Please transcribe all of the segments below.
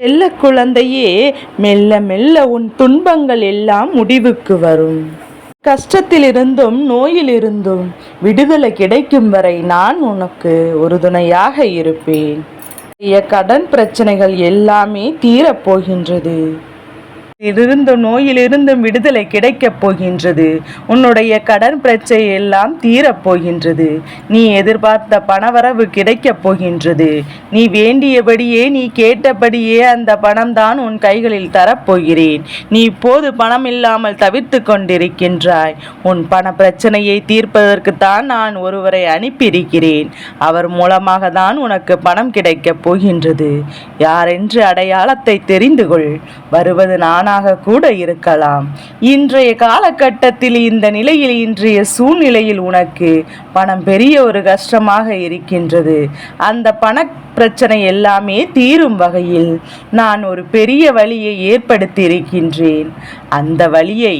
செல்ல குழந்தையே மெல்ல மெல்ல உன் துன்பங்கள் எல்லாம் முடிவுக்கு வரும். கஷ்டத்திலிருந்தும் நோயிலிருந்தும் விடுதலை கிடைக்கும் வரை நான் உனக்கு உறுதுணையாக இருப்பேன். கடன் பிரச்சனைகள் எல்லாமே தீரப் போகின்றது இருந்த நோயிலிருந்தும் விடுதலை கிடைக்கப் போகின்றது. உன்னுடைய கடன் பிரச்சனை எல்லாம் தீரப் போகின்றது. நீ எதிர்பார்த்த பணவரவு கிடைக்கப் போகின்றது. நீ வேண்டியபடியே நீ கேட்டபடியே அந்த பணம்தான் உன் கைகளில் தரப்போகிறேன் நீ இப்போது பணம் இல்லாமல் தவித்து கொண்டிருக்கின்றாய். உன் பண பிரச்சனையை தீர்ப்பதற்குத்தான் நான் ஒருவரை அனுப்பியிருக்கிறேன். அவர் மூலமாக தான் உனக்கு பணம் கிடைக்கப் போகின்றது. யாரென்று அடையாளத்தை தெரிந்து கொள் வருவது தானாக கூட இருக்கலாம். இன்றைய காலகட்டத்தில் இந்த நிலையில் இன்றைய சூழ்நிலையில் உனக்கு பணம் பெரிய ஒரு கஷ்டமாக இருக்கின்றது. அந்த பண பிரச்சனை எல்லாமே தீரும் வகையில் நான் ஒரு பெரிய வழியை ஏற்படுத்தி இருக்கின்றேன் அந்த வழியை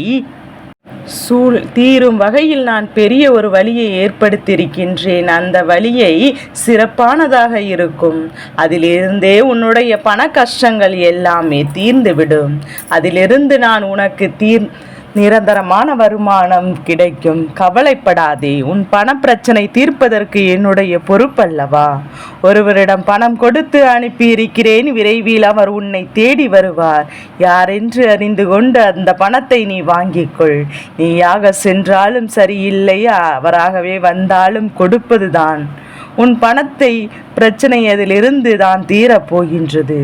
சூழ் தீரும் வகையில் நான் பெரிய ஒரு வழியை ஏற்படுத்தியிருக்கின்றேன். அந்த வழியை சிறப்பானதாக இருக்கும். அதிலிருந்தே உன்னுடைய பண கஷ்டங்கள் எல்லாமே தீர்ந்துவிடும். அதிலிருந்து நான் உனக்கு தீர் நிரந்தரமான வருமானம் கிடைக்கும். கவலைப்படாதே உன் பண பிரச்சனை தீர்ப்பதற்கு என்னுடைய பொறுப்பல்லவா? ஒருவரிடம் பணம் கொடுத்து அனுப்பியிருக்கிறேன் விரைவில் அவர் உன்னை தேடி வருவார். யாரென்று அறிந்து கொண்டு அந்த பணத்தை நீ வாங்கிக்கொள். நீயாக சென்றாலும் சரியில்லையா? அவராகவே வந்தாலும் கொடுப்பதுதான். உன் பணத்தை பிரச்சனை அதிலிருந்து தான் தீரப்போகின்றது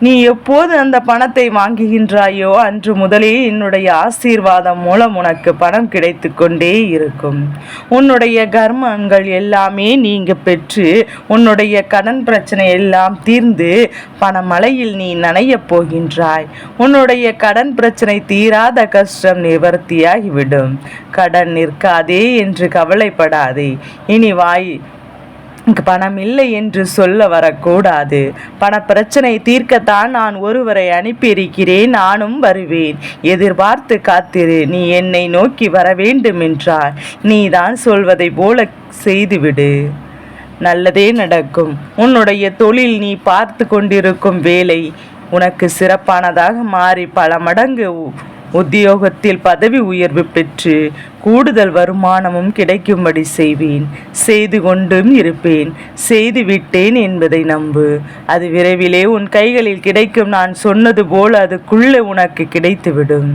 நீ எப்போது அந்த பணத்தை வாங்குகின்றாயோ அன்று முதலே என்னுடைய ஆசீர்வாதம் மூலம் உனக்கு பணம் கிடைத்து கொண்டே இருக்கும். உன்னுடைய கர்மங்கள் எல்லாமே நீங்க பெற்று உன்னுடைய கடன் பிரச்சனை எல்லாம் தீர்ந்து பணமழையில் நீ நனையப் போகின்றாய். உன்னுடைய கடன் பிரச்சனை தீராத கஷ்டம் நிவர்த்தியாகிவிடும். கடன் நிற்காதே என்று கவலைப்படாதே. இனி வாய் பணம் இல்லை என்று சொல்ல வரக்கூடாது. பண பிரச்சனை தீர்க்கத்தான் நான் ஒருவரை அனுப்பியிருக்கிறேன். நானும் வருவேன். எதிர்பார்த்து காத்திரு. நீ என்னை நோக்கி வர வேண்டும் என்றார் நீதான் சொல்வதை போல செய்துவிடு. நல்லதே நடக்கும். உன்னுடைய தொழில் நீ பார்த்து கொண்டிருக்கும் வேலை உனக்கு சிறப்பானதாக மாறி பல மடங்கு உத்தியோகத்தில் பதவி உயர்வு பெற்று கூடுதல் வருமானமும் கிடைக்கும்படி செய்வேன். செய்து கொண்டும் இருப்பேன். செய்து விட்டேன் என்பதை நம்பு. அது விரைவிலே உன் கைகளில் கிடைக்கும். நான் சொன்னது போல் அதுக்குள்ளே உனக்கு கிடைத்துவிடும்.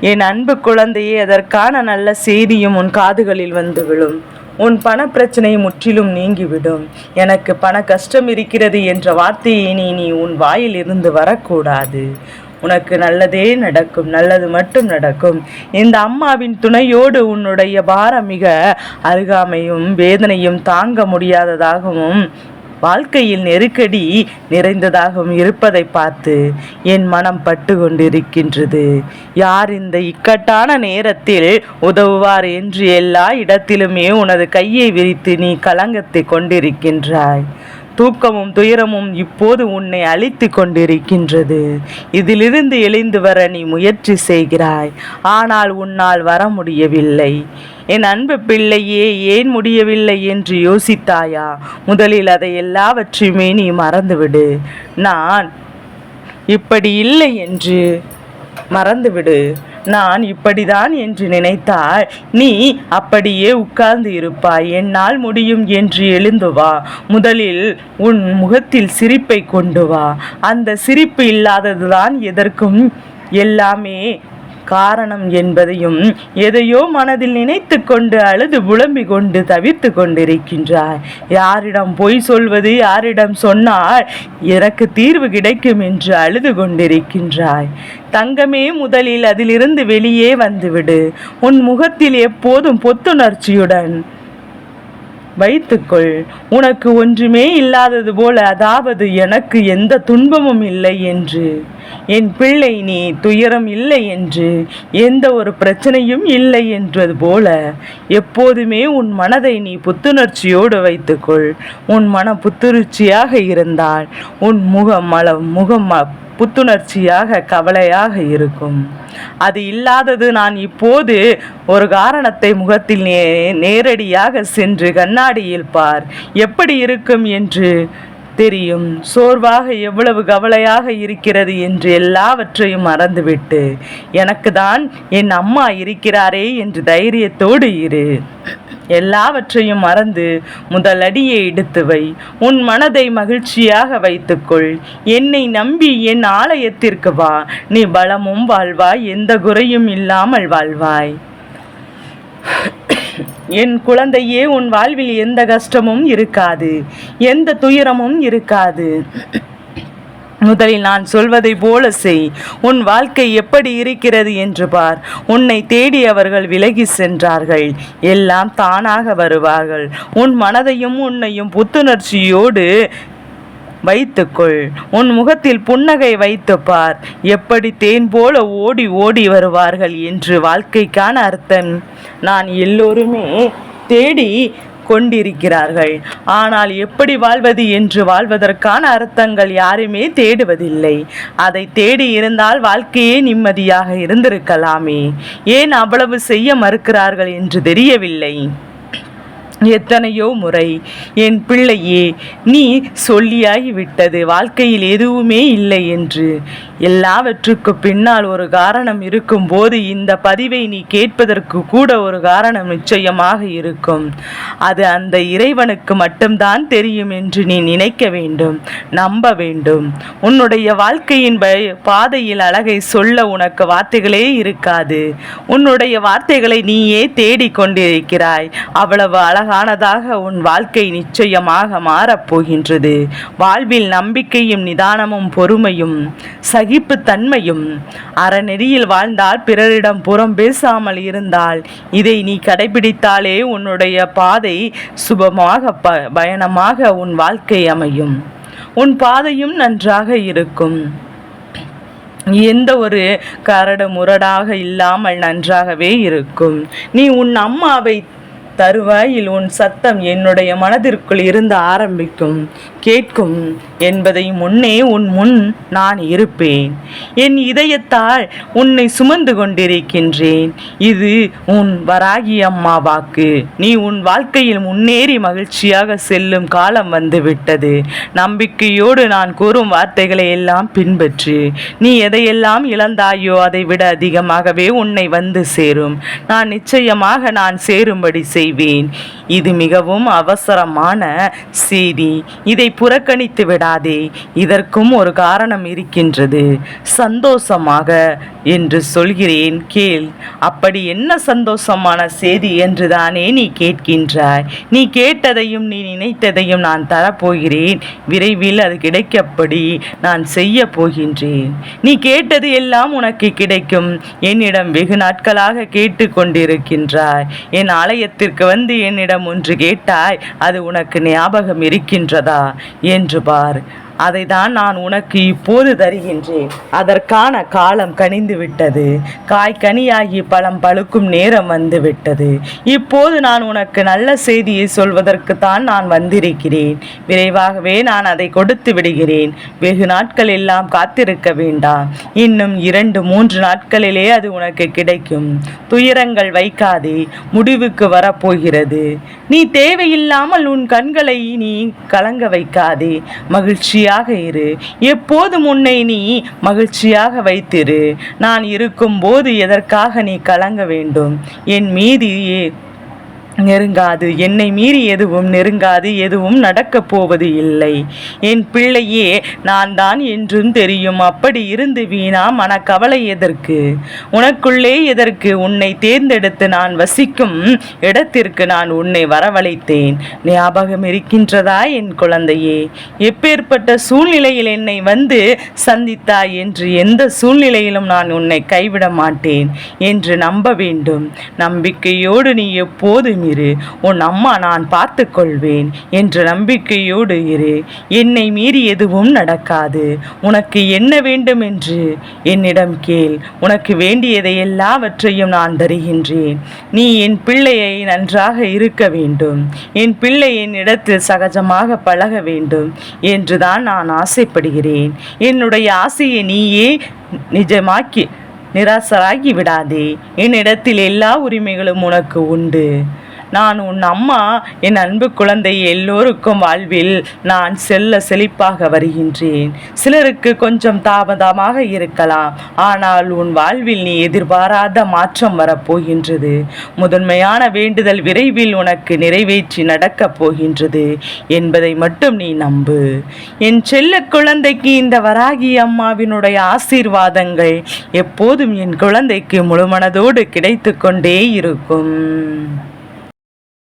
என் அன்பு குழந்தையே அதற்கான நல்ல செய்தியும் உன் காதுகளில் வந்து விழும். உன் பண பிரச்சனை முற்றிலும் நீங்கிவிடும். எனக்கு பண கஷ்டம் இருக்கிறது என்ற வார்த்தையை நீ நீ உன் வாயில் இருந்து வரக்கூடாது. உனக்கு நல்லதே நடக்கும் நல்லது மட்டும் நடக்கும். இந்த அம்மாவின் துணையோடு உன்னுடைய பாரம் மிக அருகாமையும் வேதனையும் தாங்க முடியாததாகவும் வாழ்க்கையில் நெருக்கடி நிறைந்ததாகவும் இருப்பதை பார்த்து என் மனம் பட்டு கொண்டிருக்கின்றது. யார் இந்த இக்கட்டான நேரத்தில் உதவுவார் என்று எல்லா இடத்திலுமே உனது கையை விரித்து நீ கலங்கத்தை கொண்டிருக்கின்றாய். தூக்கமும் துயரமும் இப்போது உன்னை அழித்து கொண்டிருக்கின்றது. இதிலிருந்து எழுந்து வர நீ முயற்சி செய்கிறாய். ஆனால் உன்னால் வர முடியவில்லை. என் அன்பு பிள்ளையே ஏன் முடியவில்லை என்று யோசித்தாயா? முதலில் அதை எல்லாவற்றையுமே நீ மறந்துவிடு. நான் இப்படி இல்லை என்று மறந்துவிடு. நான் இப்படிதான் என்று நினைத்தால் நீ அப்படியே உட்கார்ந்து இருப்பாய். என்னால் முடியும் என்று எழுந்து வா. முதலில் உன் முகத்தில் சிரிப்பை கொண்டு வா. அந்த சிரிப்பு இல்லாததுதான் எதற்கும் எல்லாமே காரணம் என்பதையும் எதையோ மனதில் நினைத்து கொண்டு அழுது புலம்பிக் கொண்டு தவித்து கொண்டிருக்கின்றாய் யாரிடம் பொய் சொல்வது யாரிடம் சொன்னால் எனக்கு தீர்வு கிடைக்கும் என்று அழுது கொண்டிருக்கின்றாய். தங்கமே முதலில் அதிலிருந்து வெளியே வந்துவிடு. உன் முகத்தில் எப்போதும் பொத்துணர்ச்சியுடன் வைத்துக்கொள். உனக்கு ஒன்றுமே இல்லாதது போல அதாவது எனக்கு எந்த துன்பமும் இல்லை என்று. என் பிள்ளை நீ துயரம் இல்லை என்று. எந்த ஒரு பிரச்சனையும் இல்லை என்றது போல. எப்போதுமே உன் மனதை நீ புத்துணர்ச்சியோடு வைத்துக்கொள். உன் மன புத்துணர்ச்சியாக இருந்தால் உன் முகம் மலம் முகம் புத்துணர்ச்சியாக கவலையாக இருக்கும். அது இல்லாதது நான் இப்போது ஒரு காரணத்தை முகத்தில் நே நேரடியாக சென்று கண்ணாடியில் பார். எப்படி இருக்கும் என்று தெரியும். சோர்வாக எவ்வளவு கவலையாக இருக்கிறது என்று எல்லாவற்றையும் மறந்துவிட்டு எனக்கு தான் என் அம்மா இருக்கிறாரே என்று தைரியத்தோடு இரு. எல்லாவற்றையும் மறந்து முதல் அடியை எடுத்து வை. உன் மனதை மகிழ்ச்சியாக வைத்துக்கொள். என்னை நம்பி என் ஆலயத்திற்கு வா. நீ பலமும் வாழ்வாய் எந்த குறையும் இல்லாமல் வாழ்வாய். என் குழந்தையே உன் வாழ்வில் எந்த கஷ்டமும் இருக்காது. எந்த துயரமும் இருக்காது. முதலில் நான் சொல்வதை போல செய். உன் வாழ்க்கை எப்படி இருக்கிறது என்று பார். உன்னை தேடி அவர்கள் விலகி சென்றார்கள். எல்லாம் தானாக வருவார்கள். உன் மனதையும் உன்னையும் புத்துணர்ச்சியோடு வைத்துக்கொள். உன் முகத்தில் புன்னகை வைத்து பார். எப்படி தேன் போல ஓடி ஓடி வருவார்கள் என்று வாழ்க்கைக்கான அர்த்தம். நான் எல்லோருமே தேடி கொண்டிருக்கிறார்கள். ஆனால் எப்படி வாழ்வது என்று வாழ்வதற்கான அர்த்தங்கள் யாருமே தேடுவதில்லை. அதை தேடி இருந்தால் வாழ்க்கையே நிம்மதியாக இருந்திருக்கலாமே. ஏன் அவ்வளவு செய்ய மறுக்கிறார்கள் என்று தெரியவில்லை. எத்தனையோ முறை என் பிள்ளையே நீ சொல்லியாகிவிட்டது வாழ்க்கையில் எதுவுமே இல்லை என்று. எல்லாவற்றுக்கு பின்னால் ஒரு காரணம் இருக்கும்போது இந்த பதிவை நீ கேட்பதற்கு கூட ஒரு காரணம் நிச்சயமாக இருக்கும். அது அந்த இறைவனுக்கு மட்டும்தான் தெரியும் என்று நீ நினைக்க வேண்டும் நம்ப வேண்டும். உன்னுடைய வாழ்க்கையின் ப- பாதையில் அழகை சொல்ல உனக்கு வார்த்தைகளே இருக்காது. உன்னுடைய வார்த்தைகளை நீயே தேடிக்கொண்டிருக்கிறாய் அவ்வளவு அழகானதாக உன் வாழ்க்கை நிச்சயமாக மாறப்போகின்றது வாழ்வில் நம்பிக்கையும் நிதானமும் பொறுமையும் சகிப்புத்தன்மையும் அறநெறியில் வாழ்ந்தால் பிறரிடம் புறம் பேசாமல் இருந்தால் இதை நீ கடைபிடித்தாலே உன்னுடைய பாதை சுபமாக ப பயணமாக உன் வாழ்க்கை அமையும். உன் பாதையும் நன்றாக இருக்கும். எந்த ஒரு கரடு முரடாக இல்லாமல் நன்றாகவே இருக்கும். நீ உன் அம்மாவை தருவாயில் உன் சத்தம் என்னுடைய மனதிற்குள் இருந்து ஆரம்பிக்கும். கேட்கும் என்பதை முன்னே உன் முன் நான் இருப்பேன். என் இதயத்தால் உன்னை சுமந்து கொண்டிருக்கின்றேன். இது உன் வராகி அம்மா வாக்கு. நீ உன் வாழ்க்கையில் முன்னேறி மகிழ்ச்சியாக செல்லும் காலம் வந்துவிட்டது. நம்பிக்கையோடு நான் கூறும் வார்த்தைகளை எல்லாம் பின்பற்று. நீ எதையெல்லாம் இழந்தாயோ அதை விட அதிகமாகவே உன்னை வந்து சேரும். நான் நிச்சயமாக நான் சேரும்படி செய்வேன். இது மிகவும் அவசரமான செய்தி. இதை புறக்கணித்து விடாதே. இதற்கும் ஒரு காரணம் இருக்கின்றது. சந்தோஷமாக என்று சொல்கிறேன் கேள். அப்படி என்ன சந்தோஷமான செய்தி என்று தானே நீ கேட்கின்றாய். நீ கேட்டதையும் நீ நினைத்ததையும் நான் தரப்போகிறேன். விரைவில் அது கிடைக்கப்படி நான் செய்ய போகின்றேன். நீ கேட்டது எல்லாம் உனக்கு கிடைக்கும். என்னிடம் வெகு நாட்களாக கேட்டு கொண்டிருக்கின்றாய் என் ஆலயத்திற்கு வந்து என்னிடம் ஒன்று கேட்டாய். அது உனக்கு ஞாபகம் இருக்கின்றதா? என்று பார். அதை தான் நான் உனக்கு இப்போது தருகின்றேன். அதற்கான காலம் கனிந்து விட்டது. காய் கனியாகி பழம் பழுக்கும் நேரம் வந்து விட்டது. இப்போது நான் உனக்கு நல்ல செய்தியை சொல்வதற்கு தான் நான் வந்திருக்கிறேன். விரைவாகவே நான் அதை கொடுத்து விடுகிறேன். வெகு நாட்கள் எல்லாம் காத்திருக்க வேண்டாம். இன்னும் இரண்டு மூன்று நாட்களிலே அது உனக்கு கிடைக்கும். துயரங்கள் வைக்காதே முடிவுக்கு வரப்போகிறது. நீ தேவையில்லாமல் உன் கண்களை நீ கலங்க வைக்காதே. மகிழ்ச்சியாக இரு. எப்போதும் உன்னை நீ மகிழ்ச்சியாக வைத்திரு. நான் இருக்கும்போது எதற்காக நீ கலங்க வேண்டும்? என் மீது நெருங்காது. என்னை மீறி எதுவும் நெருங்காது எதுவும் நடக்கப் போவது இல்லை. என் பிள்ளையே நான் தான் என்றும் தெரியும். அப்படி இருந்து வீணா மனக்கவலை எதற்கு? உனக்குள்ளே எதற்கு உன்னை தேர்ந்தெடுத்து நான் வசிக்கும் இடத்திற்கு நான் உன்னை வரவழைத்தேன். ஞாபகம் இருக்கின்றதா என் குழந்தையே? எப்பேற்பட்ட சூழ்நிலையில் என்னை வந்து சந்தித்தாய் என்று எந்த சூழ்நிலையிலும் நான் உன்னை கைவிட மாட்டேன் என்று நம்ப வேண்டும். நம்பிக்கையோடு நீ எப்போதும் இரு உன் அம்மா நான் பார்த்து கொள்வேன் என்ற நம்பிக்கையோடு இரு. என்னை மீறி எதுவும் நடக்காது. உனக்கு என்ன வேண்டும் என்று என்னிடம் கேள். உனக்கு வேண்டியதை எல்லாவற்றையும் நான் தருகின்றேன். நீ என் பிள்ளையை நன்றாக இருக்க வேண்டும். என் பிள்ளை என் இடத்தில் சகஜமாக பழக வேண்டும் என்றுதான் நான் ஆசைப்படுகிறேன். என்னுடைய ஆசையை நீயே நிஜமாக்கி நிராசராகி விடாதே. என்னிடத்தில் எல்லா உரிமைகளும் உனக்கு உண்டு. நான் உன் அம்மா என் அன்பு குழந்தை எல்லோருக்கும் வாழ்வில் நான் செல்ல செழிப்பாக வருகின்றேன். சிலருக்கு கொஞ்சம் தாமதமாக இருக்கலாம் ஆனால் உன் வாழ்வில் நீ எதிர்பாராத மாற்றம் வரப்போகின்றது. முதன்மையான வேண்டுதல் விரைவில் உனக்கு நிறைவேற்றி நடக்கப் போகின்றது என்பதை மட்டும் நீ நம்பு. என் செல்ல குழந்தைக்கு இந்த வராகி அம்மாவினுடைய ஆசீர்வாதங்கள் எப்போதும் என் குழந்தைக்கு முழுமனதோடு கிடைத்து கொண்டே இருக்கும்.